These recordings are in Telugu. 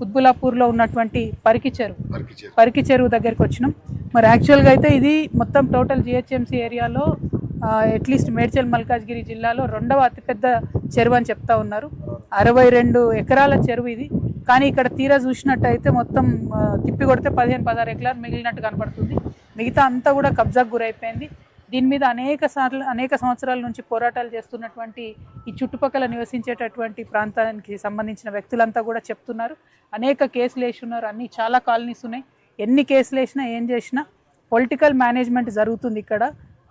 కుత్బులాపూర్లో ఉన్నటువంటి పరికి చెరువు. పరికి చెరువు. దగ్గరికి వచ్చినాం. మరి యాక్చువల్గా అయితే ఇది మొత్తం టోటల్ జిహెచ్ఎంసీ ఏరియాలో అట్లీస్ట్ మేడ్చల్ మల్కాజ్గిరి జిల్లాలో రెండవ అతిపెద్ద చెరువు అని చెప్తా ఉన్నారు. అరవై రెండు ఎకరాల చెరువు ఇది. కానీ ఇక్కడ తీరా చూసినట్టయితే మొత్తం తిప్పి కొడితే పదిహేను పదహారు ఎకరాలు మిగిలినట్టు కనపడుతుంది. మిగతా అంతా కూడా కబ్జాకు గురైపోయింది. దీని మీద అనేక సార్లు అనేక సంవత్సరాల నుంచి పోరాటాలు చేస్తున్నటువంటి ఈ చుట్టుపక్కల నివసించేటటువంటి ప్రాంతానికి సంబంధించిన వ్యక్తులంతా కూడా చెప్తున్నారు. అనేక కేసులు వేసి ఉన్నారు. అన్ని చాలా కాలనీస్ ఉన్నాయి. ఎన్ని కేసులు వేసినా ఏం చేసినా పొలిటికల్ మేనేజ్మెంట్ జరుగుతుంది ఇక్కడ.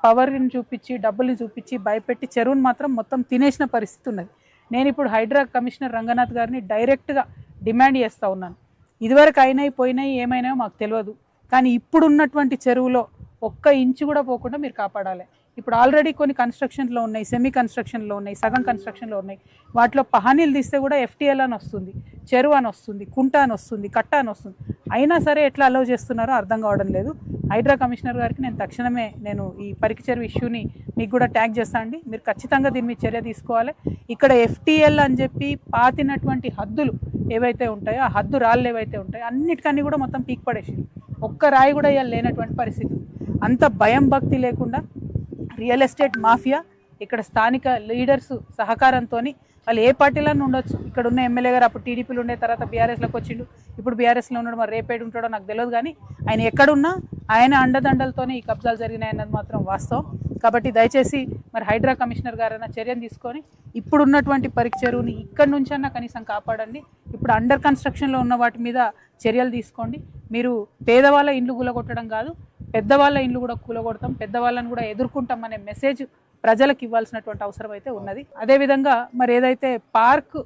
పవర్ని చూపించి డబ్బుల్ని చూపించి భయపెట్టి చెరువును మాత్రం మొత్తం తినేసిన పరిస్థితి ఉన్నది. నేను ఇప్పుడు హైడ్రా కమిషనర్ రంగనాథ్ గారిని డైరెక్ట్గా డిమాండ్ చేస్తూ ఉన్నాను. ఇదివరకు అయినాయి పోయినాయి ఏమైనాయో మాకు తెలియదు. కానీ ఇప్పుడున్నటువంటి చెరువులో ఒక్క ఇంచు కూడా పోకుండా మీరు కాపాడాలి. ఇప్పుడు ఆల్రెడీ కొన్ని కన్స్ట్రక్షన్లో ఉన్నాయి సెమీ కన్స్ట్రక్షన్లో ఉన్నాయి సగం కన్స్ట్రక్షన్లో ఉన్నాయి. వాటిలో పహానీలు తీస్తే కూడా ఎఫ్టీఎల్ అని వస్తుంది చెరువు అని వస్తుంది కుంట అని వస్తుంది కట్ట అని వస్తుంది. అయినా సరే ఎట్లా అలౌ చేస్తున్నారో అర్థం కావడం లేదు. హైడ్రా కమిషనర్ గారికి నేను తక్షణమే నేను ఈ పరికి చెరువు ఇష్యూని మీకు కూడా ట్యాగ్ చేస్తా అండి. మీరు ఖచ్చితంగా దీని మీద చర్య తీసుకోవాలి. ఇక్కడ ఎఫ్టీఎల్ అని చెప్పి పాతినటువంటి హద్దులు ఏవైతే ఉంటాయో ఆ హద్దు రాళ్ళు ఏవైతే ఉంటాయో అన్నిటికన్నీ కూడా మొత్తం పీక్ పడేసింది. ఒక్క రాయి కూడా ఇవాళ లేనటువంటి పరిస్థితి. అంత భయం భక్తి లేకుండా రియల్ ఎస్టేట్ మాఫియా ఇక్కడ స్థానిక లీడర్స్ సహకారంతో వాళ్ళు ఏ పార్టీలను ఉండొచ్చు. ఇక్కడ ఉన్న ఎమ్మెల్యే గారు అప్పుడు టీడీపీలో ఉండే తర్వాత బీఆర్ఎస్లోకి వచ్చిండు. ఇప్పుడు బీఆర్ఎస్లో ఉన్నాడు మరి రేపేడు ఉంటాడో నాకు తెలియదు కానీ ఆయన ఎక్కడున్నా ఆయన అండదండలతోనే ఈ కబ్జాలు జరిగినాయన్నది మాత్రం వాస్తవం. కాబట్టి దయచేసి మరి హైడ్రా కమిషనర్ గారైనా చర్యను తీసుకొని ఇప్పుడు ఉన్నటువంటి పరీక్ష చెరువుని నుంచన్నా కనీసం కాపాడండి. ఇప్పుడు అండర్ కన్స్ట్రక్షన్లో ఉన్న వాటి మీద చర్యలు తీసుకోండి. మీరు పేదవాళ్ళ ఇండ్లు గులగొట్టడం కాదు పెద్దవాళ్ళ ఇండ్లు కూడా కూలగొడతాం పెద్దవాళ్ళని కూడా ఎదుర్కొంటాం అనే మెసేజ్ ప్రజలకు ఇవ్వాల్సినటువంటి అవసరం అయితే ఉన్నది. అదేవిధంగా మరి ఏదైతే పార్క్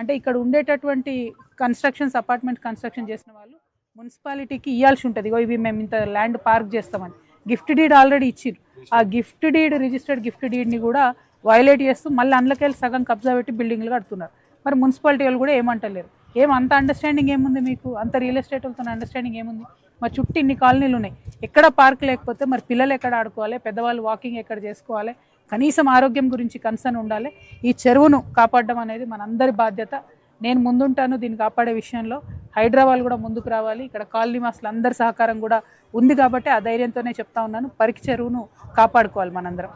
అంటే ఇక్కడ ఉండేటటువంటి కన్స్ట్రక్షన్స్ అపార్ట్మెంట్ కన్స్ట్రక్షన్ చేసిన వాళ్ళు మున్సిపాలిటీకి ఇవ్వాల్సి ఉంటుంది. ఇగో ఇవి మేము ఇంత ల్యాండ్ పార్క్ చేస్తామని. గిఫ్ట్ డీడ్ ఆల్రెడీ ఇచ్చిండ్రు ఆ గిఫ్ట్ డీడ్ రిజిస్టర్డ్ గిఫ్ట్ డీడ్ని కూడా వైలేట్ చేస్తూ మళ్ళీ అందులోకెళ్ళి సగం కబ్జా పెట్టి బిల్డింగ్లు కడుతున్నారు. మరి మున్సిపాలిటీ వాళ్ళు కూడా ఏమంటలేరు. ఏం అంత అండర్స్టాండింగ్ ఏముంది మీకు? అంత రియల్ ఎస్టేట్ వాళ్ళతో అండర్స్టాండింగ్ ఏముంది? మరి చుట్టూ ఇన్ని కాలనీలు ఉన్నాయి. ఎక్కడ పార్క్ లేకపోతే మరి పిల్లలు ఎక్కడ ఆడుకోవాలి పెద్దవాళ్ళు వాకింగ్ ఎక్కడ చేసుకోవాలి కనీసం ఆరోగ్యం గురించి కన్సర్న్ ఉండాలి. ఈ చెరువును కాపాడడం అనేది మనందరి బాధ్యత. నేను ముందుంటాను దీన్ని కాపాడే విషయంలో. హైదరాబాద్ కూడా ముందుకు రావాలి. ఇక్కడ కాలనీ మాస్లు అందరి సహకారం కూడా ఉంది కాబట్టి ఆ ధైర్యంతోనే చెప్తా ఉన్నాను. పరికి చెరువును కాపాడుకోవాలి మనందరం.